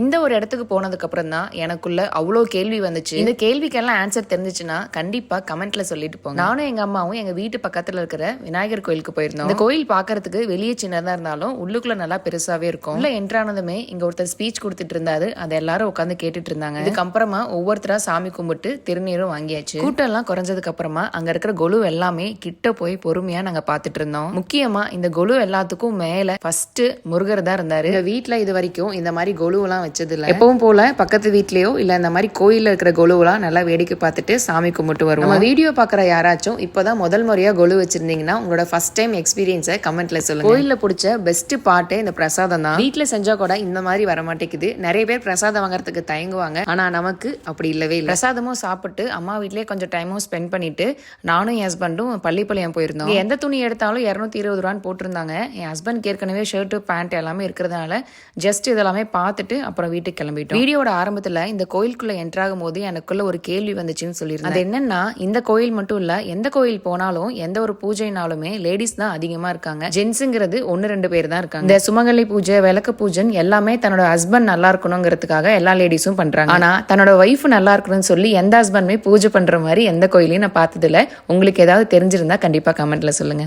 இந்த ஒரு இடத்துக்கு போனதுக்கு அப்புறம் தான் எனக்குள்ள அவ்வளோ கேள்வி வந்துச்சு. இந்த கேள்விக்கெல்லாம் ஆன்சர் தெரிஞ்சிச்சுன்னா கண்டிப்பா கமெண்ட்ல சொல்லிட்டு போங்க. நானும் எங்க அம்மாவும் எங்க வீட்டு பக்கத்துல இருக்கிற விநாயகர் கோயிலுக்கு போயிருந்தோம். இந்த கோயில் பாக்குறதுக்கு வெளியே சின்னதா இருந்தாலும் உள்ளுக்குள்ள நல்லா பெருசாவே இருக்கும். உள்ள என்ட்ரானதுமே இங்க ஒருத்தர் ஸ்பீச் கொடுத்துட்டு இருந்தாரு. அதை எல்லாரும் உட்காந்து கேட்டுட்டு இருந்தாங்க. இதுக்கப்புறமா ஒவ்வொருத்தரா சாமி கும்பிட்டு திருநீரும் வாங்கியாச்சு. கூட்டம் எல்லாம் குறைஞ்சதுக்கு அப்புறமா அங்க இருக்கிற கொலு எல்லாமே கிட்ட போய் பொறுமையா நாங்க பாத்துட்டு இருந்தோம். முக்கியமா இந்த கொலு எல்லாத்துக்கும் மேல ஃபர்ஸ்ட் முருகர் தான் இருந்தாரு. வீட்டுல இது வரைக்கும் இந்த மாதிரி கொலுவெல்லாம் வச்சது இல்ல எப்பவும் போல பக்கத்து வீட்லயோ இல்ல இந்த மாதிரி கோயில்ல இருக்கிற கொலுவெல்லாம் நல்லா வேடிக்கை பார்த்துட்டு சாமி கும்பிட்டு வருவோம். நம்ம வீடியோ பாக்குற யாராச்சும் இப்பதான் முதல் முறையா கொலு வச்சிருந்தீங்கன்னா உங்களோட ஃபர்ஸ்ட் டைம் எக்ஸ்பீரியன்ஸை கமெண்ட்ல சொல்லுங்க. கோயில்ல பிடிச்ச பெஸ்ட் பாட்டே இந்த பிரசாதம் தான். வீட்ல செஞ்சா கூட இந்த மாதிரி வர மாட்டேங்குது. நிறைய பேர் பிரசாதம் வாங்குறதுக்கு தயங்குவாங்க. ஆனா நமக்கு அப்படி இல்லவே இல்லை. பிரசாதமும் சாப்பிட்டு அம்மா வீட்லயே கொஞ்சம் டைமும் ஸ்பெண்ட் பண்ணிட்டு நானும் என் ஹஸ்பண்டும் பள்ளிப்பாளையம் போயிருந்தோம். எந்த துணி எடுத்தாலும் இரநூத்தி இருபது ரூபான்னு போட்டிருந்தாங்க. என் ஹஸ்பண்ட் ஏற்கனவே ஷர்ட் பேண்ட் எல்லாமே இருக்கிறதுனால ஜஸ்ட் இதெல்லாமே பார்த்துட்டு அப்புறம் வீட்டுக்கு கிளம்பிட்டோம். வீடியோட ஆரம்பத்துல இந்த கோயிலுக்குள்ள என்ட்ராகும் போது எனக்குள்ள ஒரு கேள்வி வந்துச்சுன்னு சொல்லியிருந்தேன். அது என்னன்னா இந்த கோயில் மட்டும் இல்ல எந்த கோயில் போனாலும் எந்த ஒரு பூஜைனாலுமே லேடிஸ் தான் அதிகமா இருக்காங்க. ஜென்ஸுங்கிறது ஒன்னு ரெண்டு பேர் தான் இருக்காங்க. இந்த சுமங்கலி பூஜை விளக்கு பூஜைன்னு எல்லாமே தன்னோட ஹஸ்பண்ட் நல்லா இருக்கணுங்கிறதுக்காக எல்லா லேடிஸும் பண்றாங்க. ஆனா தன்னோட ஒய்ஃப் நல்லா இருக்கணும்னு சொல்லி எந்த ஹஸ்பண்டுமே பூஜை பண்ற மாதிரி எந்த கோயிலையும் நான் பார்த்தது இல்ல உங்களுக்கு ஏதாவது தெரிஞ்சிருந்தா கண்டிப்பா கமெண்ட்ல சொல்லுங்க.